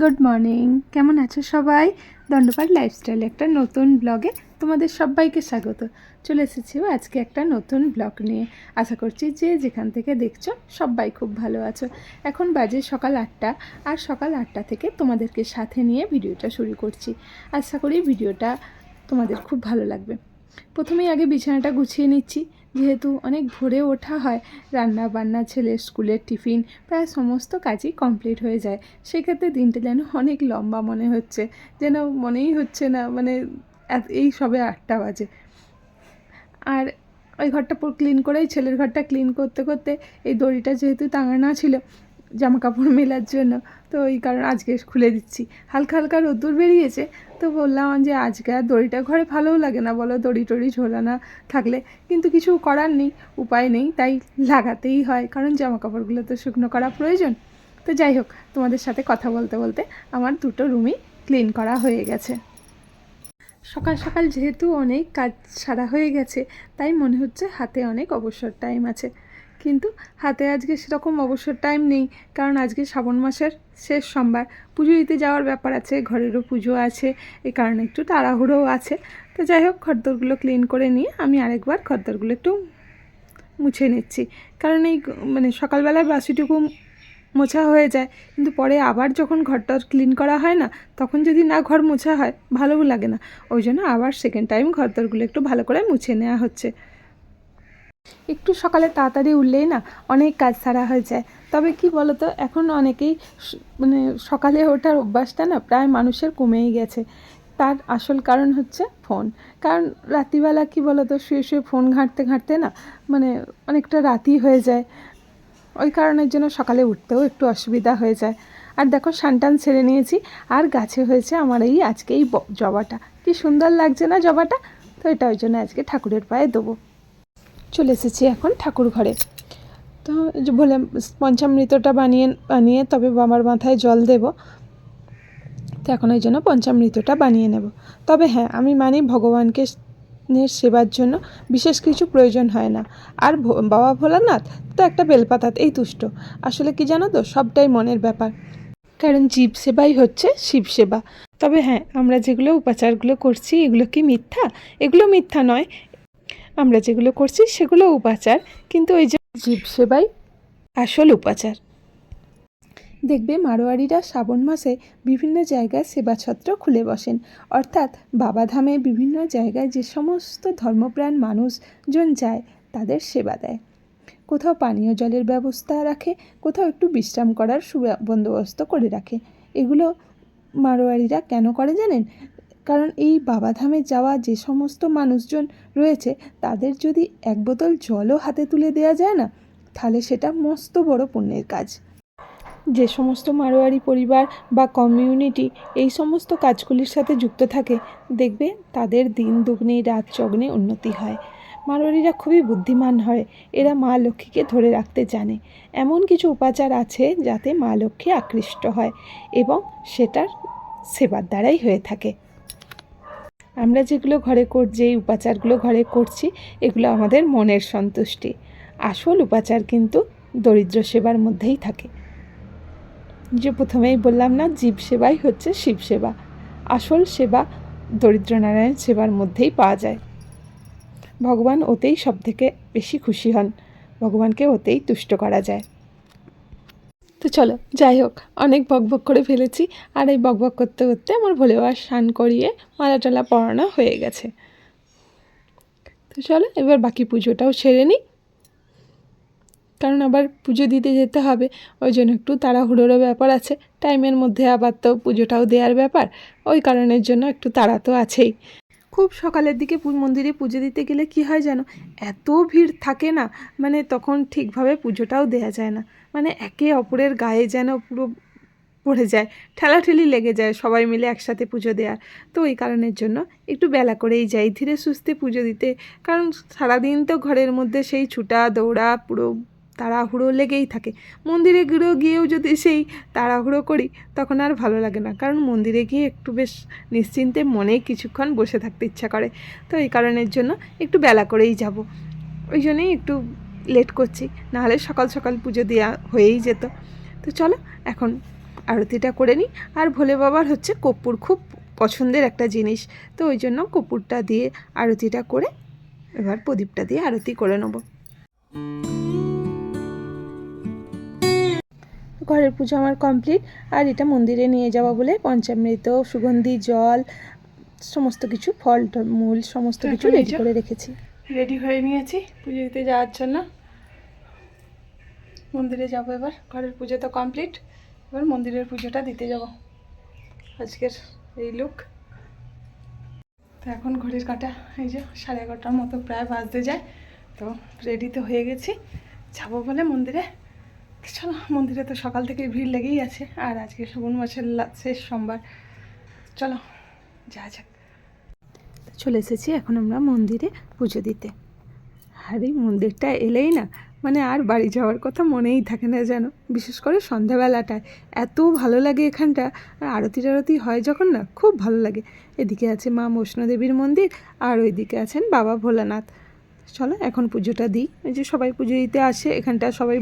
Good morning কেমন আছো সবাই? দণ্ডপাট লাইফস্টাইল একটা নতুন ব্লগে তোমাদের সবাইকে স্বাগত। চলে এসেছি আজকে একটা নতুন ব্লগ নিয়ে। আশা করছি যে যেখান থেকে দেখছ সবাই খুব ভালো আছো। এখন বাজে সকাল আটটা আর সকাল আটটা থেকে তোমাদেরকে সাথে নিয়ে ভিডিওটা শুরু করছি। আশা করি ভিডিওটা তোমাদের খুব ভালো লাগবে। প্রথমেই আগে বিছানাটা গুছিয়ে নিচ্ছি। যেহেতু অনেক ভোরে ওঠা হয় রান্না বান্না ছেলের স্কুলের টিফিন প্রায় সমস্ত কাজই কমপ্লিট হয়ে যায়। সেক্ষেত্রে দিনটা যেন অনেক লম্বা মনে হচ্ছে, যেন মনেই হচ্ছে না মানে এই সবে আটটা বাজে। আর ওই ঘরটা ক্লিন করেই, ছেলের ঘরটা ক্লিন করতে করতে এই দড়িটা যেহেতু টাঙানো ছিল জামা কাপড় মেলার জন্য তো ওই কারণে আজকে খুলে দিচ্ছি। হালকা হালকা রোদ্দুর বেরিয়েছে, তো বললাম যে আজকে আর দড়িটা ঘরে ভালোও লাগে না, বলো দড়ি টড়ি ঝোলানো থাকলে। কিন্তু কিছু করার নেই, উপায় নেই, তাই লাগাতেই হয়, কারণ জামা কাপড়গুলো তো শুকনো করা প্রয়োজন। তো যাই হোক, তোমাদের সাথে কথা বলতে বলতে আমার দুটো রুমই ক্লিন করা হয়ে গেছে। সকাল সকাল যেহেতু অনেক কাজ সারা হয়ে গেছে, তাই মনে হচ্ছে হাতে অনেক অবসর টাইম আছে। কিন্তু হাতে আজকে সেরকম অবসর টাইম নেই, কারণ আজকে শ্রাবণ মাসের শেষ সোমবার। পুজো দিতে যাওয়ার ব্যাপার আছে, ঘরেরও পুজো আছে এই কারণে একটু তাড়াহুড়োও আছে। তো যাই হোক, খদ্দরগুলো ক্লিন করে নিয়ে আমি আরেকবার খদ্দরগুলো একটু মুছে নিচ্ছি। কারণ এই মানে সকালবেলায় বাসিটুকু মোছা হয়ে যায়, কিন্তু পরে আবার যখন ঘরটা ক্লিন করা হয় না, তখন যদি না ঘর মোছা হয়, ভালোও লাগে না। ওই জন্য আবার সেকেন্ড টাইম ঘরদরগুলো একটু ভালো করে মুছে নেওয়া হচ্ছে। একটু সকালে তাড়াতাড়ি উঠলেই না অনেক কাজ সারা হয়ে যায়। তবে কি বলতো, এখন অনেকেই মানে সকালে ওঠার অভ্যাসটা না প্রায় মানুষের কমেই গেছে। তার আসল কারণ হচ্ছে ফোন। কারণ রাত্রিবেলা কি বলতো, শুয়ে শুয়ে ফোন ঘাঁটতে ঘাঁটতে না মানে অনেকটা রাতি হয়ে যায়। ওই কারণের জন্য সকালে উঠতেও একটু অসুবিধা হয়ে যায়। আর দেখো সানটান ছেড়ে নিয়েছি, আর গাছে হয়েছে আমার এই আজকে এই জবাটা। কি সুন্দর লাগছে না জবাটা? তো এটা ওই জন্য আজকে ঠাকুরের পায়ে দেবো। চলে এসেছি এখন ঠাকুর ঘরে। তো বলে পঞ্চামৃতটা বানিয়ে বানিয়ে তবে বাবার মাথায় জল দেব। তো এখন ওই জন্য পঞ্চামৃতটা বানিয়ে নেব। তবে হ্যাঁ আমি মানি ভগবানকে সেবার জন্য বিশেষ কিছু প্রয়োজন হয় না। আর বাবা ভোলানাথ তো একটা বেলপাতাত এই তুষ্ট। আসলে কি জানো তো, সবটাই মনের ব্যাপার। কারণ জীব সেবাই হচ্ছে শিব সেবা। তবে হ্যাঁ আমরা যেগুলো উপাচারগুলো করছি, এগুলো কি মিথ্যা? এগুলো মিথ্যা নয় আমরা যেগুলো করছি সেগুলো উপাচার কিন্তু ওই যে জীব সেবাই আসল উপাচার। দেখবে মারোয়ারিরা শ্রাবণ মাসে বিভিন্ন জায়গায় সেবাছত্র খুলে বসেন। অর্থাৎ বাবাধামে বিভিন্ন জায়গায় যে সমস্ত ধর্মপ্রাণ মানুষজন যায় তাদের সেবা দেয়। কোথাও পানীয় জলের ব্যবস্থা রাখে কোথাও একটু বিশ্রাম করার সুব্যা- বন্দোবস্ত করে রাখে। এগুলো মারোয়ারিরা কেন করে জানেন? কারণ এই বাবাধামে যাওয়া যে সমস্ত মানুষজন রয়েছে, তাদের যদি এক বোতল জলও হাতে তুলে দেওয়া যায় না, তাহলে সেটা মস্ত বড় পুণ্যের কাজ। যে সমস্ত মারোয়ারি পরিবার বা কমিউনিটি এই সমস্ত কাজগুলির সাথে যুক্ত থাকে, দেখবে তাদের দিন দুগ্নে, রাত চগ্নে উন্নতি হয়। মারোয়ারিরা খুবই বুদ্ধিমান হয়, এরা মা লক্ষ্মীকে ধরে রাখতে জানে। এমন কিছু উপাচার আছে যাতে মা লক্ষ্মী আকৃষ্ট হয় এবং সেটার সেবার দ্বারাই হয়ে থাকে। আমরা যেগুলো ঘরে কর, যেই উপাচারগুলো ঘরে করছি, এগুলো আমাদের মনের সন্তুষ্টি। আসল উপাচার কিন্তু দরিদ্র সেবার মধ্যেই থাকে। যে প্রথমেই বললাম না, জীব সেবাই হচ্ছে শিব সেবা। আসল সেবা দরিদ্র নারায়ণ সেবার মধ্যেই পাওয়া যায়। ভগবান ওতেই সব থেকে বেশি খুশি হন। ভগবানকে ওতেই তুষ্ট করা যায়। তো চলো, যাই হোক, অনেক বকবক করে ফেলেছি। আর এই বকবক করতে করতে আমার ভোলে স্নান করিয়ে মালা টালা পরানো হয়ে গেছে। তো চলো, এবার বাকি পুজোটাও সেরে নিই। কারণ আবার পুজো দিতে যেতে হবে, ওই জন্য একটু তাড়াহুড়োরও ব্যাপার আছে। টাইমের মধ্যে আবার তো পুজোটাও দেওয়ার ব্যাপার, ওই কারণের জন্য একটু তাড়া তো আছেই। খুব সকালের দিকে মন্দিরে পুজো দিতে গেলে কি হয় জানো? এত ভিড় থাকে না মানে তখন ঠিকভাবে পুজোটাও দেওয়া যায় না। মানে একে অপরের গায়ে যেন পুরো পড়ে যায়, ঠেলাঠেলি লেগে যায় সবাই মিলে একসাথে পুজো দেওয়ার তো ওই কারণের জন্য একটু বেলা করেই যাই ধীরে সুস্থে পুজো দিতে। কারণ সারাদিন তো ঘরের মধ্যে সেই ছুটা, দৌড়া পুরো তাড়াহুড়ো লেগেই থাকে। মন্দিরে গিয়েও গিয়েও যদি সেই তাড়াহুড়ো করি, তখন আর ভালো লাগে না। কারণ মন্দিরে গিয়ে একটু বেশ নিশ্চিন্তে মনেই কিছুক্ষণ বসে থাকতে ইচ্ছা করে। তো এই কারণের জন্য একটু বেলা করেই যাব। ওই জন্যই একটু লেট করছি। নাহলে সকাল সকাল পুজো দেওয়া হয়েই যেত। তো চলো, এখন আরতিটা করে নিই। আর ভোলে বাবার হচ্ছে কর্পূর খুব পছন্দের একটা জিনিস। তো ওই জন্য কর্পূরটা দিয়ে আরতিটা করে এবার প্রদীপটা দিয়ে আরতি করে নেব। ঘরের পুজো আমার কমপ্লিট। আর এটা মন্দিরে নিয়ে যাওয়া বলে পঞ্চামৃত সুগন্ধি জল সমস্ত কিছু ফল মূল সমস্ত কিছু রেডি করে রেখেছি। রেডি হয়ে নিয়েছি পুজো দিতে যাওয়ার জন্য। মন্দিরে যাব এবার। ঘরের পুজো তো কমপ্লিট। এবার মন্দিরের পুজোটা দিতে যাব। আজকের এই লুক তো এখন ঘড়ির কাটা এই যে সাড়ে এগারোটার মতো প্রায় বাজতে যায়। তো রেডি তো হয়ে গেছি। যাব বলে মন্দিরে। চলো, মন্দিরে তো সকাল থেকে ভিড় লেগেই আছে, আর আজকে শ্রাবণ মাসের শেষ সোমবার। চলো যা যাক। চলে এসেছি এখন আমরা মন্দিরে পুজো দিতে। আর এই মন্দিরটা এলেই না মানে আর বাড়ি যাওয়ার কথা মনেই থাকে না যেন। বিশেষ করে সন্ধ্যাবেলাটায়। এত ভালো লাগে এখানটা, আর আরতি টারতি হয় যখন না, খুব ভালো লাগে। এদিকে আছে মা বৈষ্ণোদেবীর মন্দির, আর ওইদিকে আছেন বাবা ভোলানাথ। চলো এখন পুজোটা দিই। ওই যে সবাই পুজো দিতে আসে, এখানটা সবাই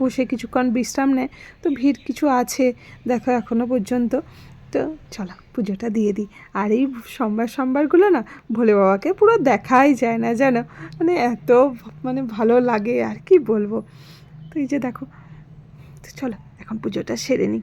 বসে কিছুক্ষণ বিশ্রাম নেয়। তো ভিড় কিছু আছে দেখো এখনও পর্যন্ত। তো চলো পুজোটা দিয়ে দিই। আর এই সোমবার সোমবারগুলো না ভোলে বাবাকে পুরো দেখাই যায় না যেন। মানে এত মানে ভালো লাগে, আর কি বলব। তো এই যে দেখো, তো চলো এখন পুজোটা সেরে নিই।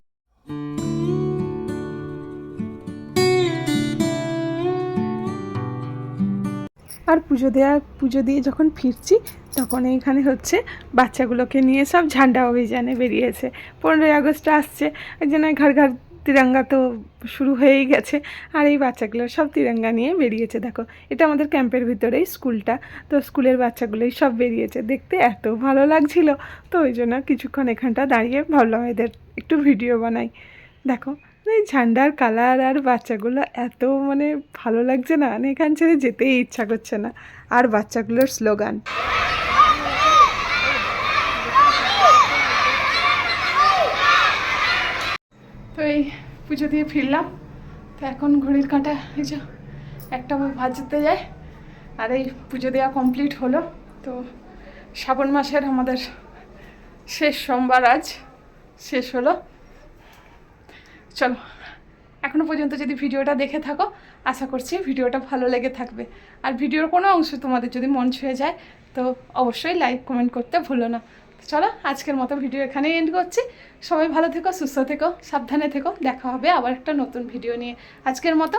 আর পুজো দেওয়া পুজো দিয়ে যখন ফিরছি, তখন এইখানে হচ্ছে বাচ্চাগুলোকে নিয়ে সব ঝান্ডা অভিযানে বেরিয়েছে। পনেরোই আগস্ট আসছে, ওই জন্য ঘর ঘর তিরঙ্গা তো শুরু হয়েই গেছে। আর এই বাচ্চাগুলো সব তিরঙ্গা নিয়ে বেরিয়েছে, দেখো। এটা আমাদের ক্যাম্পের ভিতরেই স্কুলটা, তো স্কুলের বাচ্চাগুলোই সব বেরিয়েছে। দেখতে এত ভালো লাগছিল, তো ওই জন্য কিছুক্ষণ এখানটা দাঁড়িয়ে ভাবলাম এদের একটু ভিডিও বানাই। দেখো এই ঝান্ডার কালার আর বাচ্চাগুলো এত মানে ভালো লাগছে না মানে এখান ছেড়ে যেতেই ইচ্ছা করছে না। আর বাচ্চাগুলোর স্লোগান। তো এই পুজো দিয়ে ফিরলাম। তো এখন ঘড়ির কাঁটা, এই যে একটা ভাজতে যায়, আর এই পুজো দেওয়া কমপ্লিট হলো। তো শ্রাবণ মাসের আমাদের শেষ সোমবার আজ, শেষ হলো। চলো এখনও পর্যন্ত যদি ভিডিওটা দেখে থাকো, আশা করছি ভিডিওটা ভালো লেগে থাকবে। আর ভিডিওর কোনো অংশ তোমাদের যদি মন ছুঁয়ে যায়, তো অবশ্যই লাইক কমেন্ট করতে ভুলো না। চলো, আজকের মতো ভিডিও এখানেই এন্ড করছি। সবাই ভালো থেকো, সুস্থ থেকো, সাবধানে থেকো। দেখা হবে আবার একটা নতুন ভিডিও নিয়ে। আজকের মতো